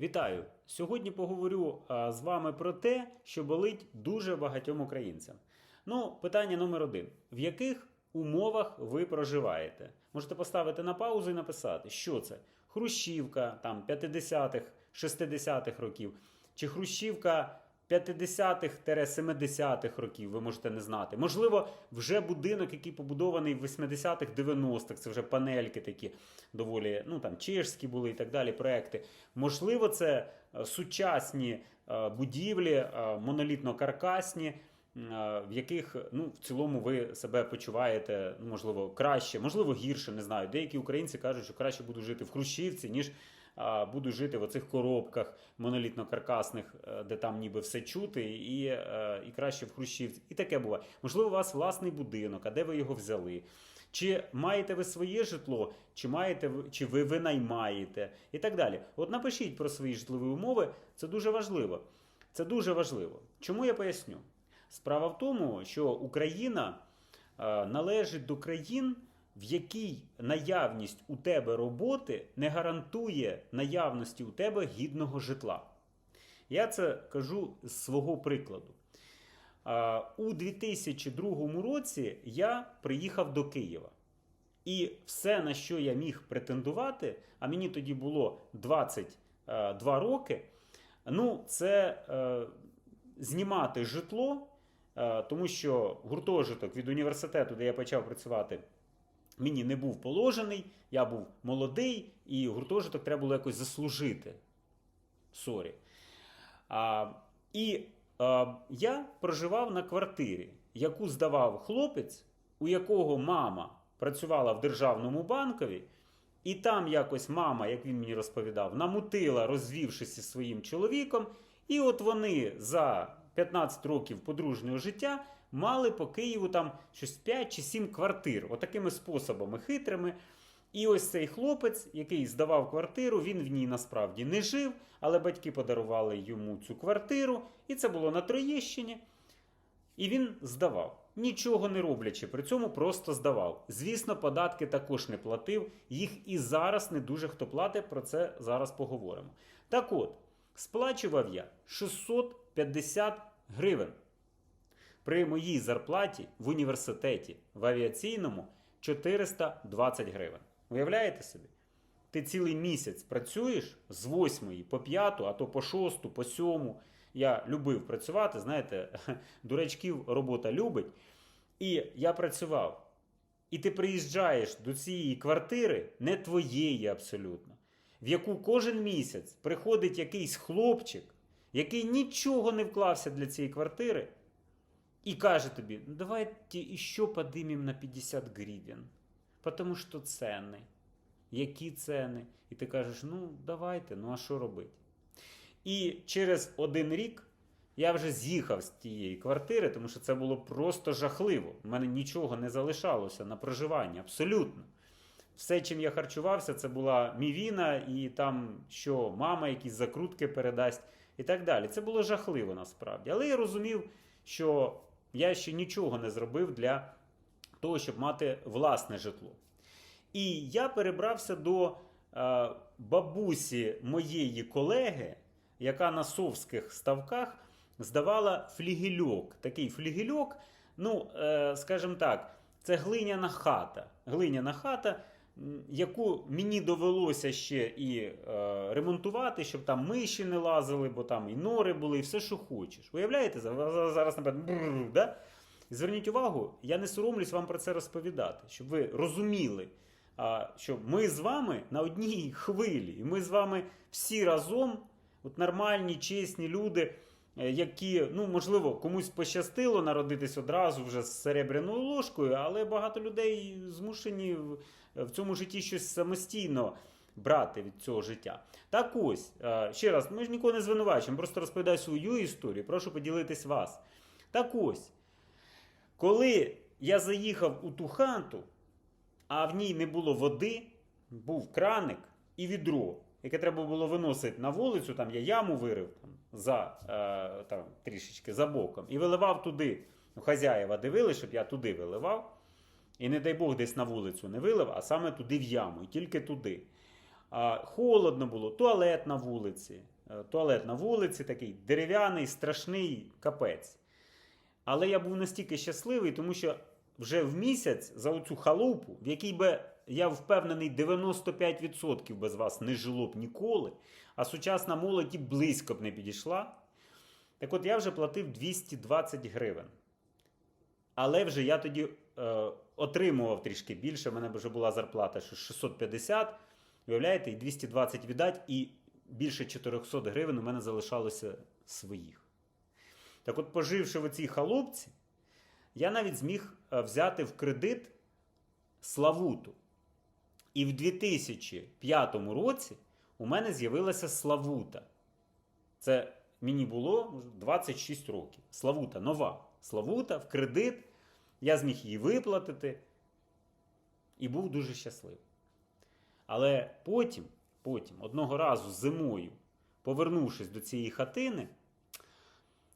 Вітаю! Сьогодні поговорю з вами про те, що болить дуже багатьом українцям. Ну, питання номер один: в яких умовах ви проживаєте? Можете поставити на паузу і написати, що це? Хрущівка там 50-х, 60-х років, чи Хрущівка 50-х-70-х років, ви можете не знати. Можливо, вже будинок, який побудований в 80-х, 90-х, це вже панельки такі доволі, ну там чешські були і так далі проекти. Можливо, це е, сучасні е, будівлі, е, монолітно-каркасні. В яких ну в цілому ви себе почуваєте ну, можливо краще, можливо гірше, не знаю. Деякі українці кажуть, що краще буду жити в Хрущівці, ніж буду жити в оцих коробках монолітно-каркасних, е, де там ніби все чути, і, е, і краще в Хрущівці. І таке буває. Можливо, у вас власний будинок, а де ви його взяли? Чи маєте ви своє житло, чи маєте чи ви винаймаєте, і так далі. От напишіть про свої житлові умови, це дуже важливо. Це дуже важливо. Чому я поясню? Справа в тому, що Україна е, належить до країн, в якій наявність у тебе роботи не гарантує наявності у тебе гідного житла. Я це кажу з свого прикладу. У 2002 році я приїхав до Києва. І все, на що я міг претендувати, а мені тоді було 22 роки, ну, це е, знімати житло, е, тому що гуртожиток від університету, де я почав працювати, мені не був положений, я був молодий, і гуртожиток треба було якось заслужити. Сорі. А, і а, я проживав на квартирі, яку здавав хлопець, у якого мама працювала в державному банкові, і там якось мама, як він мені розповідав, намутила, розвівшись зі своїм чоловіком. І от вони за 15 років подружнього життя мали по Києву там щось 5 чи 7 квартир, отакими способами хитрими. І ось цей хлопець, який здавав квартиру, він в ній насправді не жив, але батьки подарували йому цю квартиру, і це було на Троєщині. І він здавав, нічого не роблячи, при цьому просто здавав. Звісно, податки також не платив, їх і зараз не дуже хто платить, про це зараз поговоримо. Так от, сплачував я 650 гривень. При моїй зарплаті в університеті в авіаційному 420 гривень. Уявляєте собі? Ти цілий місяць працюєш з 8 по 5, а то по 6, по 7. Я любив працювати, знаєте, дурачків робота любить. І я працював. І ти приїжджаєш до цієї квартири, не твоєї абсолютно, в яку кожен місяць приходить якийсь хлопчик, який нічого не вклався для цієї квартири, і каже тобі: ну давайте ще подимем на 50 гривень, тому що ціни. Які ціни? І ти кажеш, ну давайте, ну а що робити? І через один рік я вже з'їхав з тієї квартири, тому що це було просто жахливо. У мене нічого не залишалося на проживання, абсолютно. Все, чим я харчувався, це була мівіна, і там що мама якісь закрутки передасть і так далі. Це було жахливо насправді. Але я розумів, що я ще нічого не зробив для того, щоб мати власне житло. І я перебрався до е, бабусі моєї колеги, яка на совських ставках здавала флігельок. Такий флігельок, ну, е, скажімо так, це глиняна хата. Глиняна хата, яку мені довелося ще і е, ремонтувати, щоб там миші не лазили, бо там і нори були, і все, що хочеш. Уявляєте, зараз, бррр, да? Зверніть увагу, я не соромлюсь вам про це розповідати, щоб ви розуміли, що ми з вами на одній хвилі, і ми з вами всі разом, от нормальні, чесні люди, е, які, ну, можливо, комусь пощастило народитись одразу вже з серебряною ложкою, але багато людей змушені в, цьому житті щось самостійно брати від цього життя. Так ось, е, ще раз, ми ж нікого не звинувачуємо, просто розповідаю свою історію, прошу поділитись вас. Так ось. Коли я заїхав у ту хату, а в ній не було води, був краник і відро, яке треба було виносити на вулицю, там я яму вирив там, за, е, там, трішечки за боком, і виливав туди. Ну, хазяєва дивили, щоб я туди виливав. І не дай Бог десь на вулицю не вилив, а саме туди в яму, і тільки туди. Холодно було, туалет на вулиці. Е, Туалет на вулиці такий дерев'яний, страшний капець. Але я був настільки щасливий, тому що вже в місяць за оцю халупу, в якій би я впевнений, 95% без вас не жило б ніколи, а сучасна молодь і близько б не підійшла. Так от я вже платив 220 гривень. Але вже я тоді е, отримував трішки більше. в мене вже була зарплата що 650. Уявляєте, і 220 віддать, і більше 400 гривень у мене залишалося своїх. Так от, поживши в цій халупці, я навіть зміг е, взяти в кредит Славуту. І в 2005 році у мене з'явилася Славута. Це мені було 26 років. Славута нова. Славута в кредит. Я зміг її виплатити і був дуже щасливий. Але потім, потім, одного разу зимою, повернувшись до цієї хатини,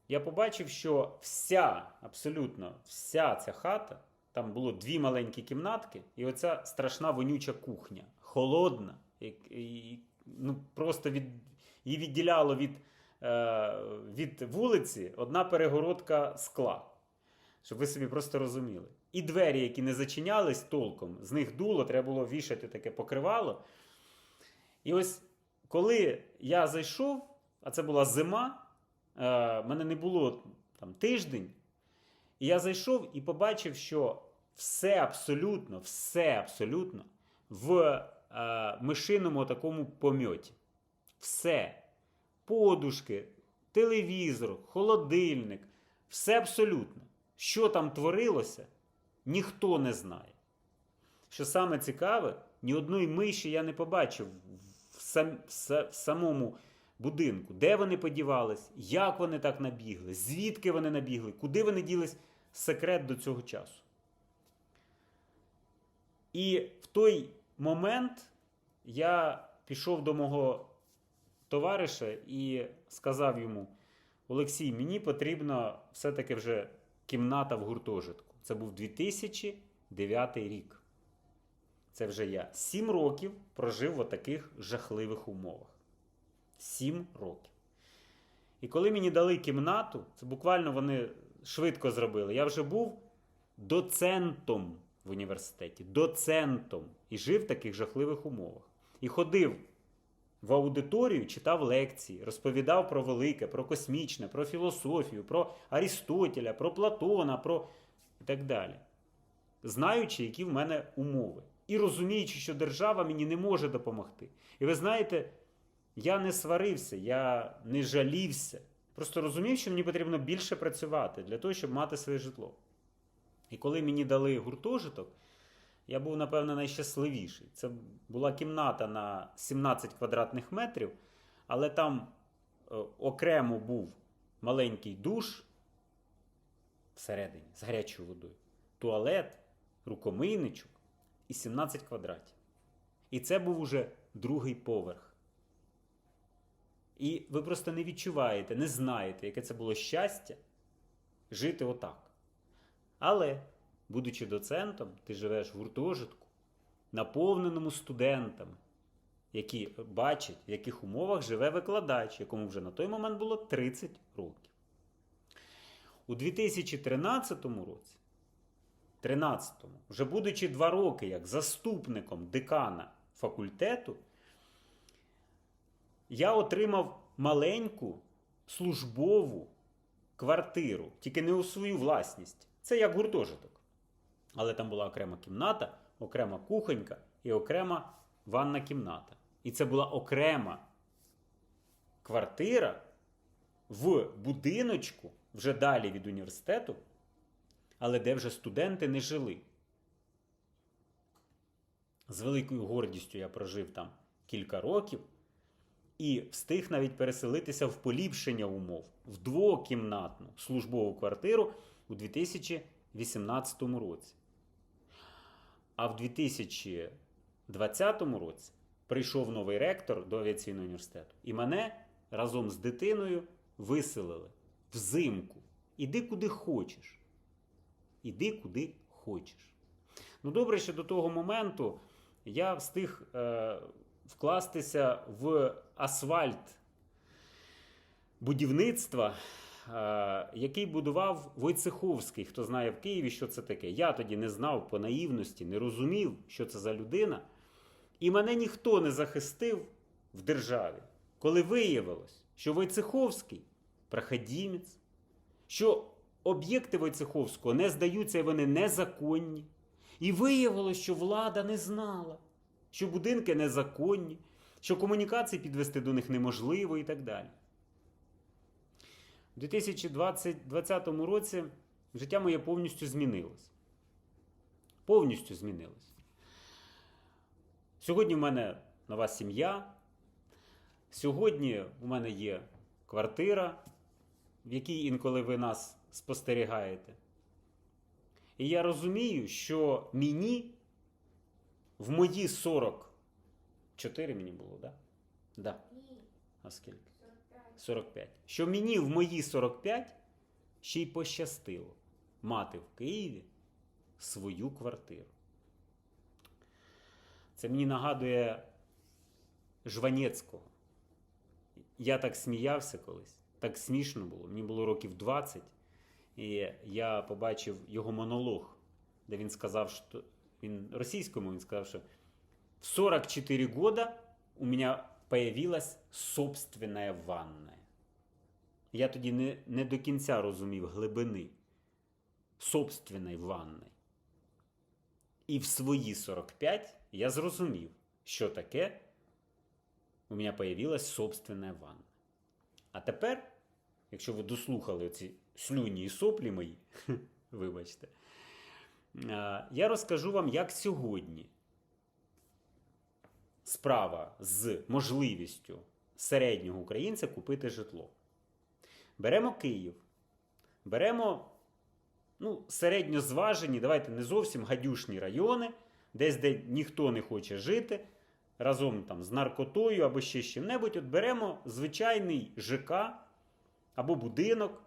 я побачив, що вся, абсолютно вся ця хата, там було дві маленькі кімнатки, і оця страшна вонюча кухня, холодна, і, і, ну, просто від, її відділяло від, е, від вулиці одна перегородка скла. Щоб ви собі просто розуміли. І двері, які не зачинялись толком, з них дуло, треба було вішати таке покривало. І ось коли я зайшов, а це була зима, е, мене не було там тиждень, і я зайшов і побачив, що все абсолютно, все абсолютно в е, мишиному такому помьоті. Все. Подушки, телевізор, холодильник, все абсолютно. Що там творилося, ніхто не знає. Що саме цікаве, ні одної миші я не побачив в, сам, в самому будинку. Де вони подівались, як вони так набігли, звідки вони набігли, куди вони ділись секрет до цього часу. І в той момент я пішов до мого товариша і сказав йому: Олексій, мені потрібно все-таки вже кімната в гуртожитку. Це був 2009 рік. Це вже я сім років прожив в таких жахливих умовах. Сім років. І коли мені дали кімнату, це буквально вони швидко зробили. Я вже був доцентом в університеті, доцентом і жив в таких жахливих умовах. І ходив в аудиторію, читав лекції, розповідав про велике, про космічне, про філософію, про Арістотеля, про Платона, про і так далі. Знаючи, які в мене умови. І розуміючи, що держава мені не може допомогти. І ви знаєте, я не сварився, я не жалівся. Просто розумів, що мені потрібно більше працювати для того, щоб мати своє житло. І коли мені дали гуртожиток, я був, напевно, найщасливіший. Це була кімната на 17 квадратних метрів, але там е, окремо був маленький душ всередині з гарячою водою, туалет, рукомийничок і 17 квадратів. І це був уже другий поверх. І ви просто не відчуваєте, не знаєте, яке це було щастя жити отак. Але, будучи доцентом, ти живеш в гуртожитку, наповненому студентами, які бачать, в яких умовах живе викладач, якому вже на той момент було 30 років. У 2013 році, 13-му, вже будучи два роки як заступником декана факультету, я отримав маленьку службову квартиру, тільки не у свою власність. Це як гуртожиток. Але там була окрема кімната, окрема кухонька і окрема ванна кімната. І це була окрема квартира в будиночку, вже далі від університету, але де вже студенти не жили. З великою гордістю я прожив там кілька років і встиг навіть переселитися в поліпшення умов в двокімнатну службову квартиру у 2018 році. А в 2020 році прийшов новий ректор до авіаційного університету, і мене разом з дитиною виселили взимку. Іди куди хочеш. Іди куди хочеш. Ну, добре, що до того моменту я встиг е, вкластися в асфальт будівництва, який будував Войцеховський. Хто знає в Києві, що це таке. Я тоді не знав по наївності, не розумів, що це за людина. І мене ніхто не захистив в державі, коли виявилось, що Войцеховський проходімець, що об'єкти Войцеховського не здаються і вони незаконні. І виявилось, що влада не знала, що будинки незаконні, що комунікації підвести до них неможливо і так далі. У 2020 році життя моє повністю змінилось. Повністю змінилось. Сьогодні в мене нова сім'я. Сьогодні у мене є квартира, в якій інколи ви нас спостерігаєте. І я розумію, що мені в мої 44 мені було, так? Да? Да. А скільки? 45. 45. Що мені в мої 45 ще й пощастило мати в Києві свою квартиру. Це мені нагадує Жванецького. Я так сміявся колись, так смішно було. Мені було років 20, і я побачив його монолог, де він сказав, що він російському він сказав, що в 44 года у меня появилась собственная ванная. Я тоді не, не до кінця розумів глибини собственної ванни. І в свої 45 я зрозумів, що таке у мене появилась собственна ванна. А тепер, якщо ви дослухали ці слюні і соплі мої, вибачте, я розкажу вам, як сьогодні справа з можливістю середнього українця купити житло. Беремо Київ, беремо ну, середньозважені, давайте не зовсім гадюшні райони, десь де ніхто не хоче жити, разом там з наркотою або ще з чим-небудь. От беремо звичайний ЖК або будинок,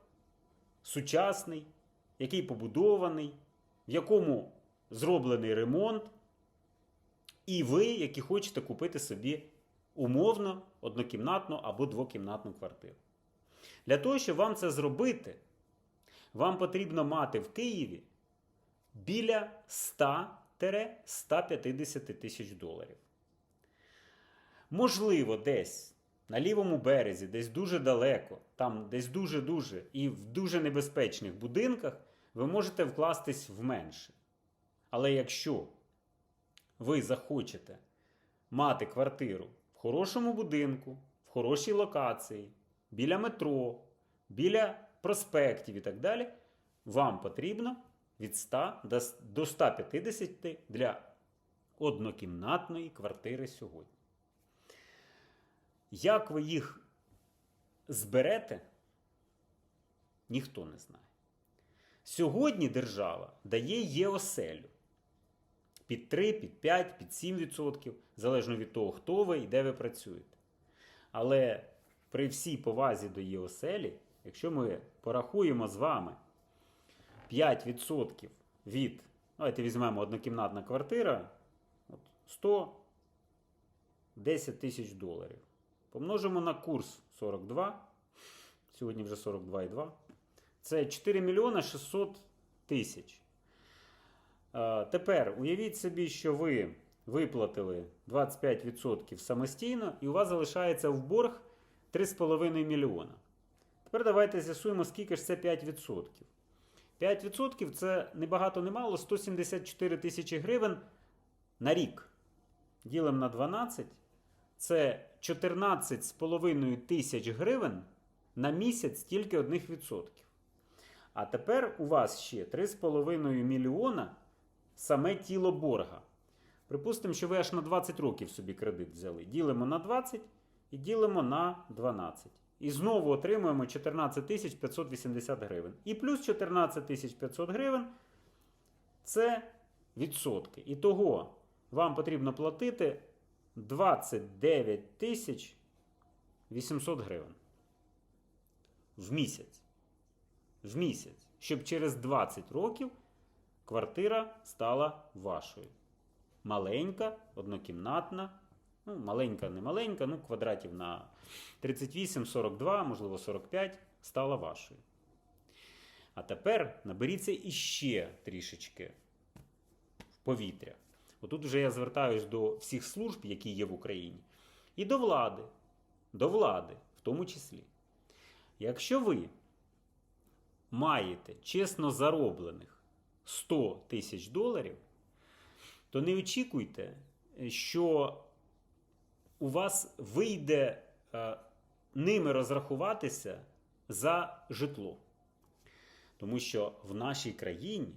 сучасний, який побудований, в якому зроблений ремонт. І ви, які хочете купити собі умовно однокімнатну або двокімнатну квартиру. Для того, щоб вам це зробити, вам потрібно мати в Києві біля 100-150 тисяч доларів. Можливо, десь на лівому березі, десь дуже далеко, там десь дуже-дуже і в дуже небезпечних будинках ви можете вкластись в менше. Але якщо ви захочете мати квартиру в хорошому будинку, в хорошій локації, біля метро, біля проспектів і так далі, вам потрібно від 100 до- до 150 для однокімнатної квартири сьогодні. Як ви їх зберете, ніхто не знає. Сьогодні держава дає ЄОСЕЛю під 3, під 5, під 7%, залежно від того, хто ви і де ви працюєте. Але при всій повазі до ЄОСЕЛі, якщо ми порахуємо з вами 5% від, давайте візьмемо однокімнатна квартира, от 110 тисяч доларів. Помножимо на курс 42, сьогодні вже 42,2. Це 4 мільйони 600 тисяч. Е, Тепер уявіть собі, що ви виплатили 25% самостійно, і у вас залишається в борг 3,5 мільйона. Тепер давайте з'ясуємо, скільки ж це 5%. 5% це не багато не мало 174 тисячі гривень на рік. Ділимо на 12. Це 14,5 тисяч гривень на місяць тільки одних відсотків. А тепер у вас ще 3,5 мільйона саме тіло борга. Припустимо, що ви аж на 20 років собі кредит взяли. Ділимо на 20 і ділимо на 12. І знову отримуємо 14 580 гривень. І плюс 14 500 гривень це відсотки. І того вам потрібно платити 29 тисяч 800 гривень в місяць. В місяць. Щоб через 20 років квартира стала вашою. Маленька, однокімнатна, Ну, маленька, не маленька, ну, квадратів на 38, 42, можливо, 45 стала вашою. А тепер наберіться іще трішечки в повітря. Отут вже я звертаюсь до всіх служб, які є в Україні, і до влади, до влади в тому числі. Якщо ви маєте чесно зароблених 100 тисяч доларів, то не очікуйте, що у вас вийде е, ними розрахуватися за житло. Тому що в нашій країні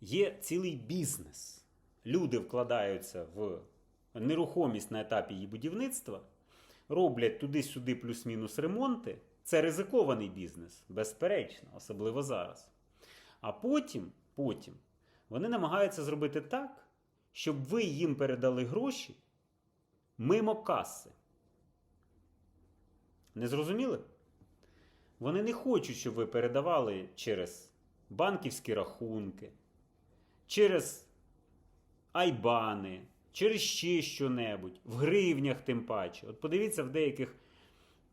є цілий бізнес. Люди вкладаються в нерухомість на етапі її будівництва, роблять туди-сюди плюс-мінус ремонти. Це ризикований бізнес, безперечно, особливо зараз. А потім, потім вони намагаються зробити так, щоб ви їм передали гроші мимо каси. Не зрозуміли? Вони не хочуть, щоб ви передавали через банківські рахунки, через айбани, через ще що-небудь, в гривнях тим паче. От подивіться в деяких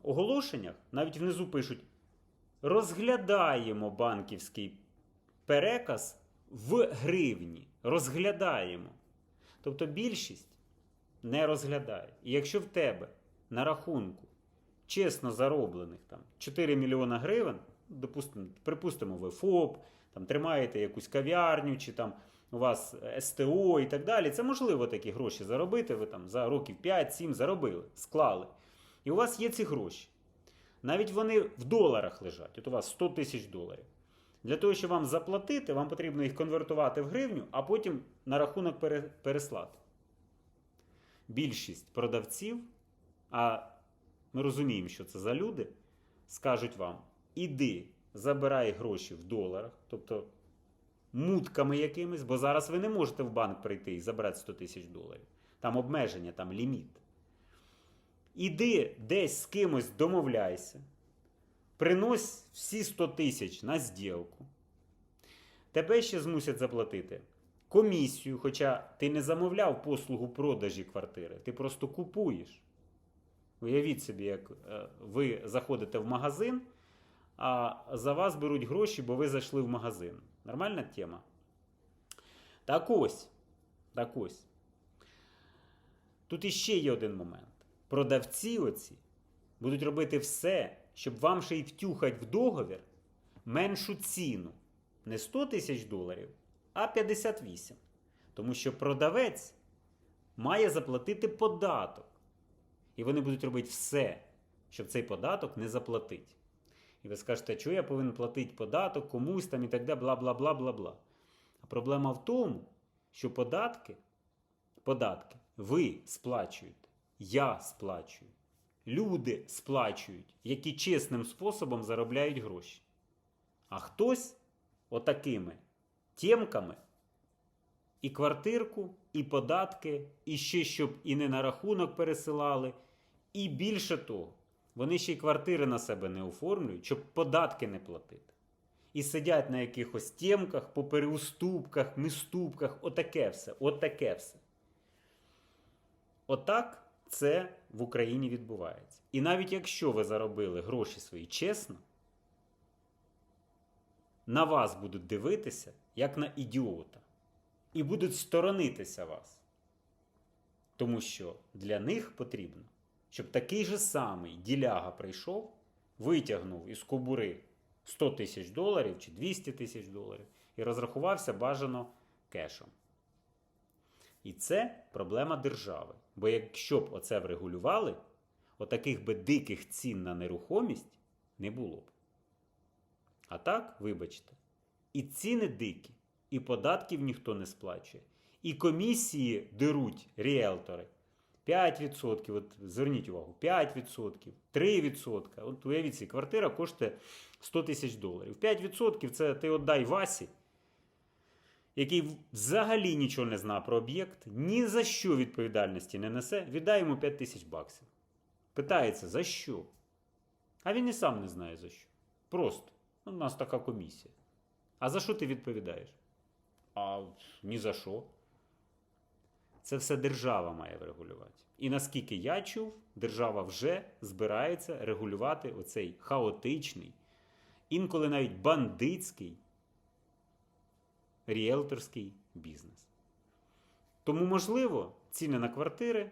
оголошеннях, навіть внизу пишуть: розглядаємо банківський переказ в гривні. Розглядаємо. Тобто більшість не розглядає. І якщо в тебе на рахунку чесно зароблених там 4 мільйона гривень, допустимо, припустимо, ви ФОП, там тримаєте якусь кав'ярню, чи там у вас СТО і так далі, це можливо такі гроші заробити. Ви там за років 5-7 заробили, склали. І у вас є ці гроші. Навіть вони в доларах лежать. От у вас 100 тисяч доларів. Для того, щоб вам заплатити, вам потрібно їх конвертувати в гривню, а потім на рахунок переслати. Більшість продавців, а ми розуміємо, що це за люди, скажуть вам: іди, забирай гроші в доларах, тобто мутками якимись, бо зараз ви не можете в банк прийти і забрати 100 тисяч доларів. Там обмеження, там ліміт. Іди десь з кимось домовляйся, принось всі 100 тисяч на зділку. Тебе ще змусять заплатити комісію, хоча ти не замовляв послугу продажі квартири, ти просто купуєш. Уявіть собі, як е, ви заходите в магазин, а за вас беруть гроші, бо ви зайшли в магазин. Нормальна тема? Так ось. Так ось. Тут іще є один момент. Продавці оці будуть робити все, щоб вам ще й втюхать в договір меншу ціну. Не 100 тисяч доларів, а 58. Тому що продавець має заплатити податок. І вони будуть робити все, щоб цей податок не заплатити. І ви скажете, що я повинен платити податок комусь там і так далі, бла, бла, бла, бла, бла. А проблема в тому, що податки, податки ви сплачуєте, я сплачую, люди сплачують, які чесним способом заробляють гроші. А хтось отакими тємками і квартирку, і податки, і ще щоб і не на рахунок пересилали. І більше того, вони ще й квартири на себе не оформлюють, щоб податки не платити. І сидять на якихось тємках, по переуступках, міступках, отаке все, отаке все. Отак це в Україні відбувається. І навіть якщо ви заробили гроші свої чесно, на вас будуть дивитися, як на ідіота, і будуть сторонитися вас. Тому що для них потрібно, щоб такий же самий діляга прийшов, витягнув із кобури 100 тисяч доларів чи 200 тисяч доларів і розрахувався бажано кешем. І це проблема держави. Бо якщо б оце врегулювали, отаких би диких цін на нерухомість не було б. А так, вибачте, і ціни дикі, і податків ніхто не сплачує, і комісії деруть ріелтори. 5%, от зверніть увагу, 5%, 3%. От уявіть, квартира коштує 100 тисяч доларів. 5% це ти отдай Васі, який взагалі нічого не знає про об'єкт, ні за що відповідальності не несе, віддай йому 5 тисяч баксів. Питається, за що? А він і сам не знає за що. Просто. Ну, У нас така комісія. А за що ти відповідаєш? А ні за що. це все держава має врегулювати. І наскільки я чув, держава вже збирається регулювати оцей хаотичний, інколи навіть бандитський ріелторський бізнес. Тому, можливо, ціни на квартири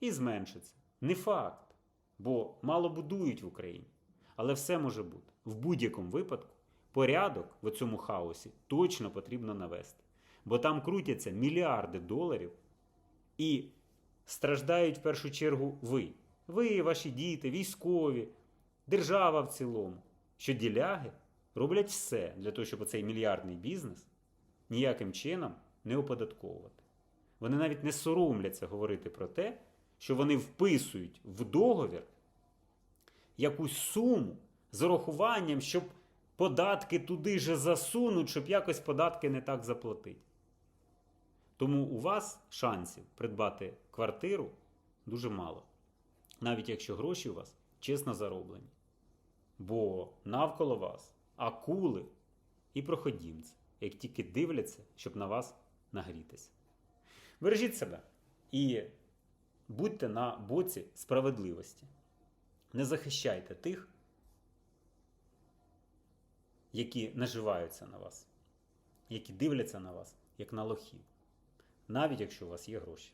і зменшаться. Не факт, бо мало будують в Україні. Але все може бути. В будь-якому випадку порядок в цьому хаосі точно потрібно навести. Бо там крутяться мільярди доларів і страждають в першу чергу ви. Ви, ваші діти, військові, держава в цілому. Що діляги роблять все для того, щоб цей мільярдний бізнес ніяким чином не оподатковувати. Вони навіть не соромляться говорити про те, що вони вписують в договір якусь суму з урахуванням, щоб податки туди же засунуть, щоб якось податки не так заплатити. Тому у вас шансів придбати квартиру дуже мало. Навіть якщо гроші у вас чесно зароблені. Бо навколо вас акули і проходімці, як тільки дивляться, щоб на вас нагрітися. Бережіть себе і будьте на боці справедливості. Не захищайте тих, які наживаються на вас, які дивляться на вас, як на лохів, навіть якщо у вас є гроші.